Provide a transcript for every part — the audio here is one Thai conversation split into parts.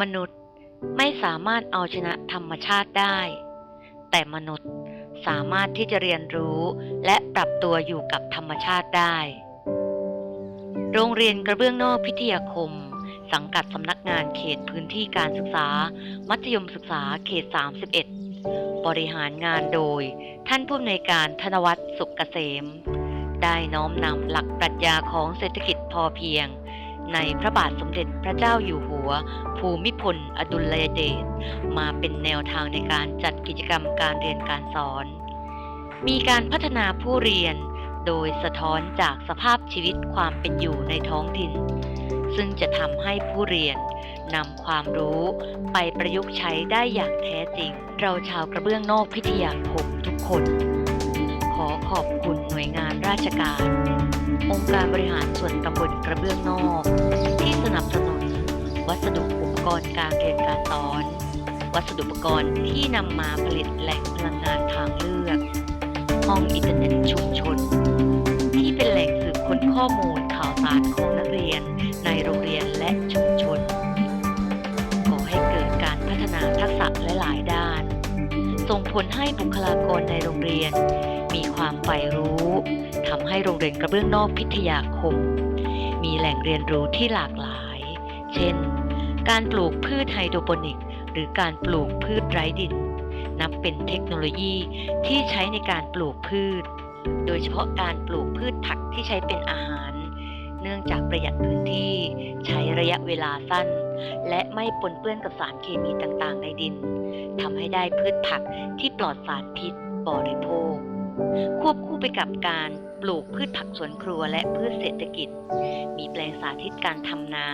มนุษย์ไม่สามารถเอาชนะธรรมชาติได้ แต่มนุษย์สามารถที่จะเรียนรู้และปรับตัวอยู่กับธรรมชาติได้ โรงเรียนกระเบื้องนอกพิทยาคม สังกัดสำนักงานเขตพื้นที่การศึกษา มัธยมศึกษาเขต 31 บริหารงานโดย ท่านผู้อำนวยการธนวัฒน์สุขเกษม ได้น้อมนำหลักปรัชญาของเศรษฐกิจพอเพียง ในพระบาทสมเด็จพระเจ้าอยู่หัว ภูมิพล อดุลยเดชมาเป็นแนวทางในการจัดกิจกรรมการเรียนการสอน มีการพัฒนาผู้เรียนโดยสะท้อนจากสภาพชีวิตความเป็นอยู่ในท้องถิ่น ซึ่งจะทำให้ผู้เรียนนำความรู้ไปประยุกต์ใช้ได้อย่างแท้จริง เราชาวกระเบื้องนอกพิทยาคมทุกคน ขอขอบคุณหน่วยงานราชการ องค์การบริหารส่วนตำบลกระเบื้องนอก ที่สนับสนุน วัสดุอุปกรณ์การเรียนการสอน วัสดุอุปกรณ์ที่นำมาผลิตแหล่งพลังงานทางเลือก ห้องอินเทอร์เน็ตชุมชน ที่เป็นแหล่งสืบค้นข้อมูลข่าวสารของนักเรียน ในโรงเรียนและชุมชนขอให้เกิดการพัฒนาทักษะหลายๆด้าน ส่งผลให้บุคลากรในโรงเรียน ความใฝ่รู้ทำให้โรงเรียนกระเบื้องนอกพิทยาคม มีแหล่งเรียนรู้ที่หลากหลาย เช่น การปลูกพืชไฮโดรโปนิก หรือการปลูกพืชไร้ดิน นับเป็นเทคโนโลยีที่ใช้ในการปลูกพืช โดยเฉพาะการปลูกพืชผักที่ใช้เป็นอาหาร เนื่องจากประหยัดพื้นที่ใช้ระยะเวลาสั้น และไม่ปนเปื้อนกับสารเคมีต่างๆ ในดินทำให้ได้พืชผักที่ปลอดสารพิษบริโภค ควบคู่ไปกับการปลูกพืชผักสวนครัวและพืชเศรษฐกิจ มีแปลงสาธิตการทำนา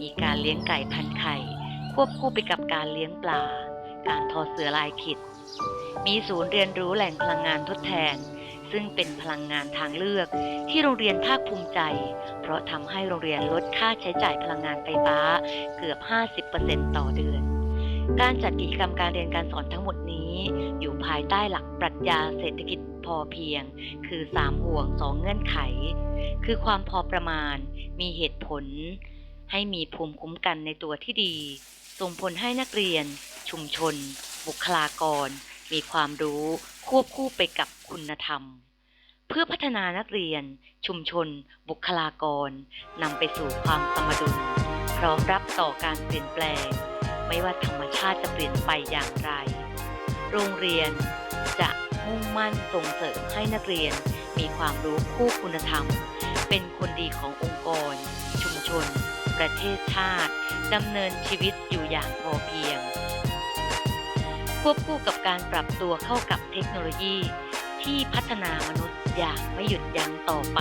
มีการเลี้ยงไก่พันไข่ ควบคู่ไปกับการเลี้ยงปลา การทอเสือลายขิด มีศูนย์เรียนรู้แหล่งพลังงานทดแทน ซึ่งเป็นพลังงานทางเลือกที่โรงเรียนภาคภูมิใจ เพราะทำให้โรงเรียนลดค่าใช้จ่ายพลังงานไฟฟ้าเกือบ 50%ต่อเดือน การจัดกิจกรรมการเรียนการสอนทั้งหมดนี้ อยู่ภายใต้หลักปรัชญาเศรษฐกิจพอเพียง คือ 3 ห่วง 2 เงื่อนไข คือความพอประมาณ มีเหตุผล ให้มีภูมิคุ้มกันในตัวที่ดี ส่งผลให้นักเรียน ชุมชน บุคลากร มีความรู้ควบคู่ไปกับคุณธรรม เพื่อพัฒนานักเรียน ชุมชน บุคลากรนำไปสู่ความสมดุลพร้อมรับต่อการเปลี่ยนแปลง ไม่ว่าธรรมชาติจะเปลี่ยนไปอย่างไร โรงเรียนจะมุ่งมั่นส่งเสริมให้นักเรียนมีความรู้คู่คุณธรรม เป็นคนดีขององค์กร ชุมชน ประเทศชาติดำเนินชีวิตอยู่อย่างพอเพียง ควบคู่กับการปรับตัวเข้ากับเทคโนโลยีที่พัฒนามนุษย์อย่างไม่หยุดยั้งต่อไป